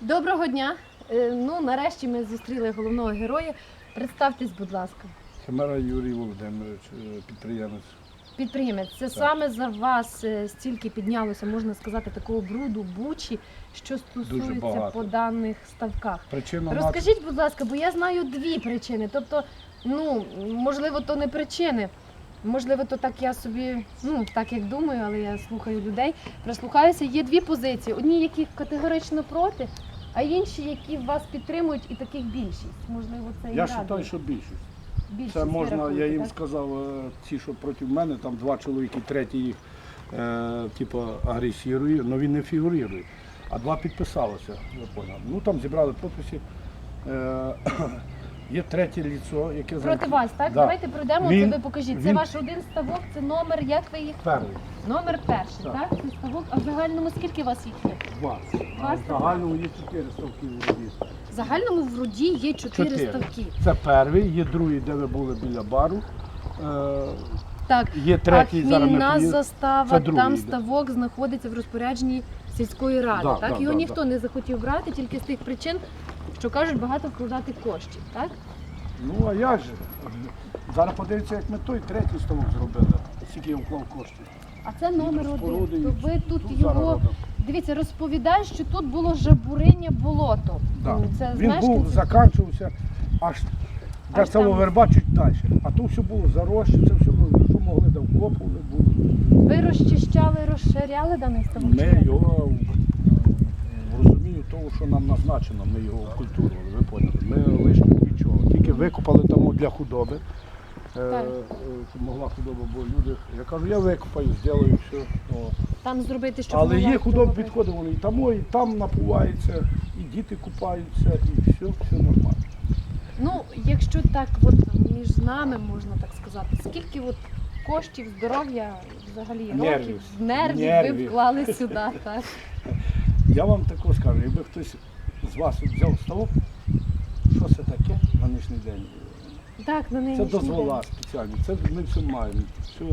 Доброго дня. Е, Ну, нарешті ми зустріли головного героя. Представтесь, будь ласка. Химера Юрій Володимирович, е, підприємець. Підприємець, це саме за вас е, стільки піднялося, можна сказати, такого бруду, бучі, що стосується по даних ставках. Причина Розкажіть, будь ласка, бо я знаю дві причини. Тобто, ну, можливо, то не причини. Можливо, то так я собі, ну так як думаю, але я слухаю людей, прислухаюся. Є дві позиції: одні, які категорично проти, а інші, які вас підтримують, і таких більшість. Можливо, це і я радує. вважаю, що більшість. Більшість Це можна, я їм так? сказав, е, ті, що проти мене, там два чоловіки, третій їх е, типу, агресірує, але він не фігурує. А два підписалося, я поняв. Ну там зібрали підписи. Е, є третє ліцо, яке Проти зайде- вас, так? Да. Давайте пройдемо, Він- це ви покажіть. Це він- ваш один ставок, це номер, як ви їх? Перший. Номер перший, Так. так? Це ставок. А в загальному скільки у вас їх є? Два. А в загальному є чотири ставки в воді. В загальному в руді є чотири, Чотири. ставки. Це перший, є другий, де ви були біля бару. Е, Так, Є третій, а зараз ми хмільна поїдемо. застава, Це другий там йде. ставок знаходиться в розпорядженні сільської ради. Да, так? да, Його да, ніхто да. не захотів брати тільки з тих причин, що кажуть, багато вкладати коштів. Так? Ну а як же? Зараз подивіться, як ми той третій ставок зробили. Скільки я вклав коштів. А це номер один. То ви тут тут його дивіться, розповідає, що тут було жабуриння болото. Да. Ну, Це Він був, закінчився аж цього там. верба чуть далі. А то все було зарощі, це все було, що могли, де вкопували, було. Ви розчищали, розширяли даний ставок? Ми його в того, що нам назначено, ми його окультурували, ви поняли. Ми лишнього нічого. Тільки викопали там для худоби. Е, могла худоба, бо люди. Я кажу, я викопаю, зроблю все. О. Там зробити, щоб Але є худоба худоба підходить, вони і там, і там напуваються, і діти купаються, і все, все нормально. Ну, якщо так, от між нами можна так сказати, скільки от коштів, здоров'я, взагалі років, Нервів. нервів, ви Нервів. вклали сюди, так? Я вам також скажу, якби хтось з вас взяв ставок, що це таке на нинішній день? Так, на Це дозвола спеціальні, це ми все маємо. Все,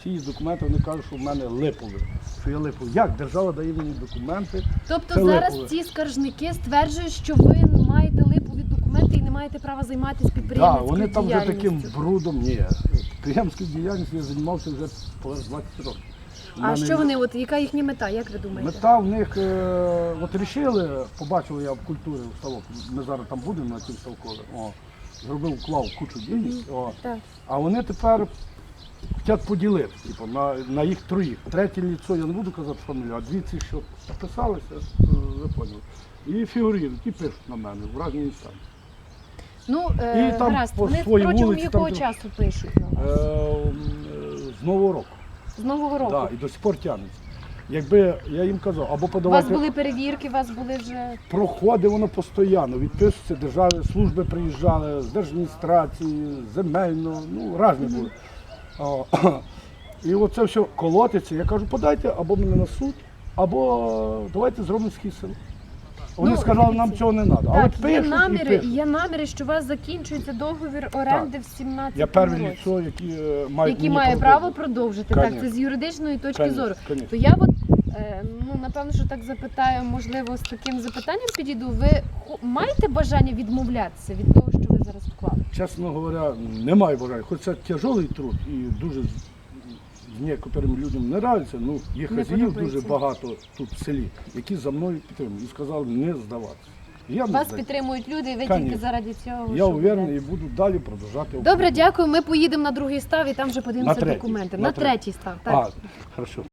всі є документи, вони кажуть, що в мене липові. Що я липовий. Як держава дає мені документи? Тобто Це зараз липове. ці скаржники стверджують, що ви маєте липові документи і не маєте права займатися Так, вони там вже таким брудом. Ні, підприємською діяльністю я займався вже понад 20 років. А мене що вони, от яка їхня мета, як ви думаєте? Мета в них, е, от рішили, побачив я в культурі в ставок, ми зараз там будемо на цим ставкові, о, зробив, вклав кучу денег, о, Так. а вони тепер хочуть поділити, типу, на, на їх троїх. Третє ліцо, я не буду казати фамілію, а дві ці, що записалися, е, ви поняли. І фігурують, і пишуть на мене в різні інстанції. Ну, е, І там гаразд, по вони своїй протягом вулиці, якого часу пишуть на Е, м, е, з Нового року. З Нового року. Да, і до сих пор тягнеться. Якби я їм казав, або У вас подавайте. були перевірки, у вас були вже Проходить воно постійно, відписуються державні служби приїжджали, з держадміністрації, земельно, ну різні були. І оце все колотиться. Я кажу, подайте або мене на суд, або давайте зробимо схід Вони Ну, сказали, нам цього не треба. Але Так, є пишуть і наміри, пишуть. є наміри, що у вас закінчується договір оренди в 17 Я перше році, ліцо, які е, мають який мені має продовжити. право продовжити. Так, це Конечно. з юридичної точки Конечно, зору. конечно. То я от, е, ну, напевно, що так запитаю, можливо, з таким запитанням підійду. Ви хо- маєте бажання відмовлятися від того, що ви зараз вклали? Чесно говоря, немає бажання. Хоч це тяжелий труд і дуже з некоторим людям не нравиться. Ну, є хазяїв дуже багато тут в селі, які за мною підтримують і сказали не здаватися. Я Вас здаюся. підтримують люди, і ви Конечно. тільки заради цього. Я впевнений і буду далі продовжати. Добре, дякую. Ми поїдемо на другий став і там вже подивимося документи. на На третій став. Так. А, хорошо.